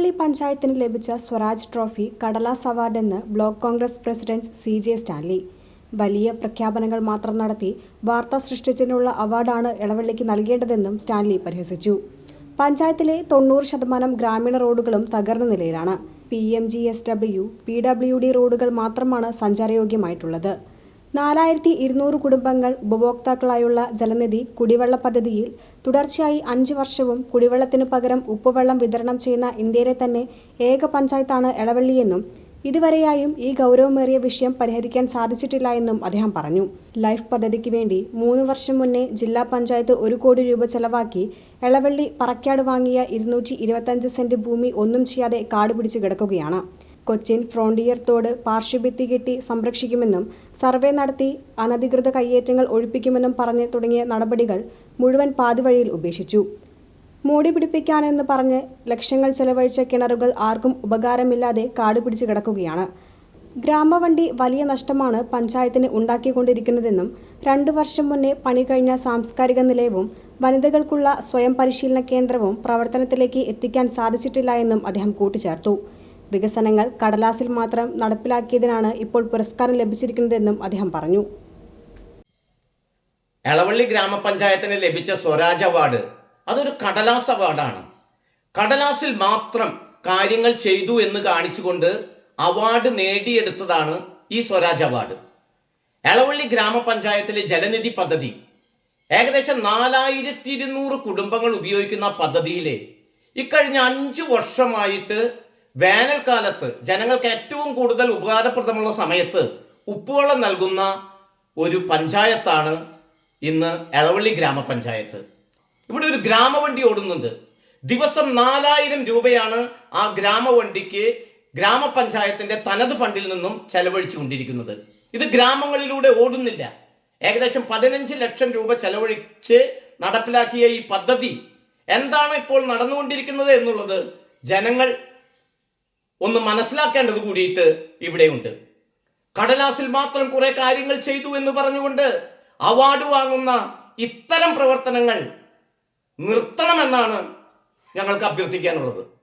എളവള്ളി പഞ്ചായത്തിന് ലഭിച്ച സ്വരാജ് ട്രോഫി കടലാസ് അവാർഡെന്ന് block Congress president C J Stanley. വലിയ പ്രഖ്യാപനങ്ങൾ മാത്രം നടത്തി വാർത്ത സൃഷ്ടിച്ചതിനുള്ള അവാർഡാണ് ഇളവള്ളിക്ക് നൽകേണ്ടതെന്നും സ്റ്റാൻലി പരിഹസിച്ചു. പഞ്ചായത്തിലെ തൊണ്ണൂറ് ശതമാനം ഗ്രാമീണ റോഡുകളും തകർന്ന നിലയിലാണ്. P M G S W P W D റോഡുകൾ മാത്രമാണ് സഞ്ചാരയോഗ്യമായിട്ടുള്ളത്. നാലായിരത്തി ഇരുന്നൂറ് കുടുംബങ്ങൾ ഉപഭോക്താക്കളായുള്ള ജലനിധി കുടിവെള്ള പദ്ധതിയിൽ തുടർച്ചയായി അഞ്ച് വർഷവും കുടിവെള്ളത്തിനു പകരം ഉപ്പുവെള്ളം വിതരണം ചെയ്യുന്ന ഇന്ത്യയിലെ തന്നെ ഏക പഞ്ചായത്താണ് എളവള്ളിയെന്നും ഇതുവരെയായും ഈ ഗൗരവമേറിയ വിഷയം പരിഹരിക്കാൻ സാധിച്ചിട്ടില്ല എന്നും അദ്ദേഹം പറഞ്ഞു. ലൈഫ് പദ്ധതിക്ക് വേണ്ടി മൂന്ന് വർഷം മുന്നേ ജില്ലാ പഞ്ചായത്ത് ഒരു കോടി രൂപ ചെലവാക്കി എളവള്ളി പറക്കാട് വാങ്ങിയ ഇരുന്നൂറ്റി സെന്റ് ഭൂമി ഒന്നും ചെയ്യാതെ കാട് പിടിച്ച് കിടക്കുകയാണ്. കൊച്ചിൻ ഫ്രോണ്ടിയർ തോട് പാർശ്വഭിത്തി കെട്ടി സംരക്ഷിക്കുമെന്നും സർവേ നടത്തി അനധികൃത കയ്യേറ്റങ്ങൾ ഒഴിപ്പിക്കുമെന്നും പറഞ്ഞ് തുടങ്ങിയ നടപടികൾ മുഴുവൻ പാതിവഴിയിൽ ഉപേക്ഷിച്ചു. മൂടി പിടിപ്പിക്കാനെന്ന് പറഞ്ഞ് ലക്ഷങ്ങൾ ചെലവഴിച്ച കിണറുകൾ ആർക്കും ഉപകാരമില്ലാതെ കാട് പിടിച്ച് കിടക്കുകയാണ്. ഗ്രാമവണ്ടി വലിയ നഷ്ടമാണ് പഞ്ചായത്തിന് ഉണ്ടാക്കിക്കൊണ്ടിരിക്കുന്നതെന്നും രണ്ടു വർഷം മുന്നേ പണി കഴിഞ്ഞ സാംസ്കാരിക നിലയവും വനിതകൾക്കുള്ള സ്വയം പരിശീലന കേന്ദ്രവും പ്രവർത്തനത്തിലേക്ക് എത്തിക്കാൻ സാധിച്ചിട്ടില്ല എന്നും അദ്ദേഹം കൂട്ടിച്ചേർത്തു. വികസനങ്ങൾ കടലാസിൽ മാത്രം നടപ്പിലാക്കിയതിനാണ് ഇപ്പോൾ പുരസ്കാരം ലഭിച്ചിരിക്കുന്നതെന്നും അദ്ദേഹം പറഞ്ഞു. എളവള്ളി ഗ്രാമപഞ്ചായത്തിന് ലഭിച്ച സ്വരാജ് അവാർഡ് അതൊരു കടലാസ് അവാർഡാണ്. കടലാസിൽ മാത്രം കാര്യങ്ങൾ ചെയ്തു എന്ന് കാണിച്ചുകൊണ്ട് അവാർഡ് നേടിയെടുത്തതാണ് ഈ സ്വരാജ് അവാർഡ്. എളവള്ളി ഗ്രാമപഞ്ചായത്തിലെ ജലനിധി പദ്ധതി ഏകദേശം നാലായിരത്തി ഇരുന്നൂറ് കുടുംബങ്ങൾ ഉപയോഗിക്കുന്ന പദ്ധതിയിലെ ഇക്കഴിഞ്ഞ അഞ്ച് വർഷമായിട്ട് വേനൽക്കാലത്ത് ജനങ്ങൾക്ക് ഏറ്റവും കൂടുതൽ ഉപകാരപ്രദമുള്ള സമയത്ത് ഉപ്പുവെള്ളം നൽകുന്ന ഒരു പഞ്ചായത്താണ് ഇന്ന് എളവള്ളി ഗ്രാമപഞ്ചായത്ത്. ഇവിടെ ഒരു ഗ്രാമവണ്ടി ഓടുന്നുണ്ട്. ദിവസം നാലായിരം രൂപയാണ് ആ ഗ്രാമവണ്ടിക്ക് ഗ്രാമപഞ്ചായത്തിന്റെ തനത് ഫണ്ടിൽ നിന്നും ചെലവഴിച്ചു കൊണ്ടിരിക്കുന്നത് ഇത് ഗ്രാമങ്ങളിലൂടെ ഓടുന്നില്ല. ഏകദേശം പതിനഞ്ച് ലക്ഷം രൂപ ചെലവഴിച്ച് നടപ്പിലാക്കിയ ഈ പദ്ധതി എന്താണ് ഇപ്പോൾ നടന്നുകൊണ്ടിരിക്കുന്നത് എന്നുള്ളത് ജനങ്ങൾ ഒന്ന് മനസ്സിലാക്കേണ്ടത് കൂടിയിട്ട് ഇവിടെയുണ്ട്. കടലാസിൽ മാത്രം കുറെ കാര്യങ്ങൾ ചെയ്തു എന്ന് പറഞ്ഞുകൊണ്ട് അവാർഡ് വാങ്ങുന്ന ഇത്തരം പ്രവർത്തനങ്ങൾ നിർത്തണമെന്നാണ് ഞങ്ങൾക്ക് അഭ്യർത്ഥിക്കാനുള്ളത്.